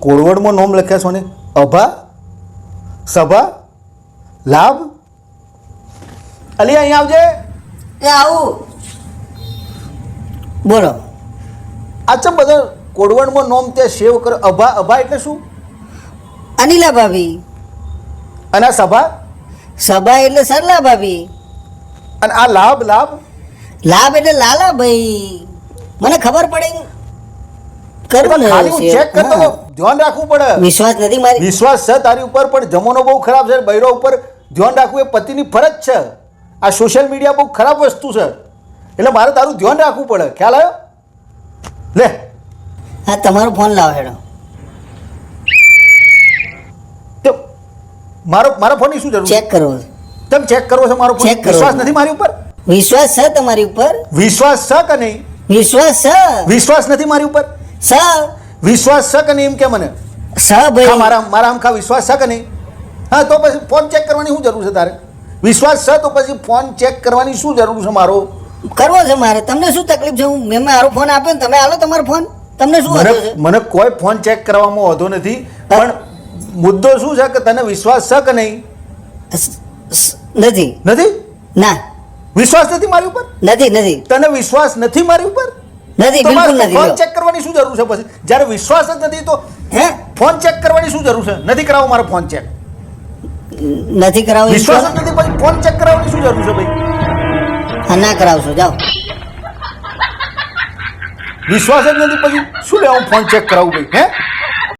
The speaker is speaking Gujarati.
કોળવડમાં નોમ લખ્યા છો ને? અભા સભા લાભ? અલી અહીંયા આવજે. એ આવું. બોલો. આ ચમ બધા કોળવડમાં નોમ તે સેવ કરો. અભા અભા એટલે શું? અનિલા ભાભી. અને આ સભા? સભા એટલે સરલા ભાભી. અને આ લાભ લાભ? લાભ એટલે લાલા ભાઈ. મને ખબર પડે. કરું ખાલી હું ચેક કરતો ધ્યાન રાખવું પડે. વિશ્વાસ નથી મારી. વિશ્વાસ છે તારી ઉપર પણ જમાનો બહુ ખરાબ છે. બૈરો ઉપર ધ્યાન રાખવું એ પતિની ફરજ છે. આ સોશિયલ મીડિયા બહુ ખરાબ વસ્તુ છે. એટલે મારે તારું ધ્યાન રાખવું પડે. ખ્યાલ આવ્યો? લે. હા તમારો ફોન લાવો હેડો. તો મારો મારો ફોનની શું જરૂર ચેક કરો તમે ચેક કરવો છે મારો ફોન વિશ્વાસ નથી મારી ઉપર? વિશ્વાસ છે તમારી ઉપર? વિશ્વાસ છે કે નહીં? વિશ્વાસ છે. વિશ્વાસ નથી મારી ઉપર? સ. વિશ્વાસ છે કે નહીં એમ કે મને? સા ભાઈ. મારા મારા આમખા વિશ્વાસ છે કે નહીં? હા તો પછી ફોન ચેક કરવાની શું જરૂર છે તારે? વિશ્વાસ છે તો પછી ફોન ચેક કરવાની શું જરૂર છે મારો? કરવો છે મારે. તમને શું તકલીફ છે? હું મેં મારો ફોન આપ્યો ને તમે આલો તમારો ફોન? તમને શું મને મને કોઈ ફોન ચેક કરવામાં વાંધો નથી પણ મુદ્દો શું છે કે તને વિશ્વાસ છે કે નહીં? નથી. નથી? ના. વિશ્વાસ નથી મારી ઉપર? નથી નથી. તને વિશ્વાસ નથી મારી ઉપર? નથી બિલકુલ નથી ફોન ચેક કરવાની શું જરૂર છે પછી? જ્યારે વિશ્વાસ જ નથી તો હે? ફોન ચેક કરવાની શું જરૂર છે? નથી કરાવો મારો ફોન ચેક નથી કરાવો વિશ્વાસ જ નથી પછી ફોન ચેક કરાવવાની શું જરૂર છે ભાઈ? હા ના કરાવશો જાઓ. વિશ્વાસ જ નથી પછી શું લેવા ફોન ચેક કરાવું ભાઈ હે?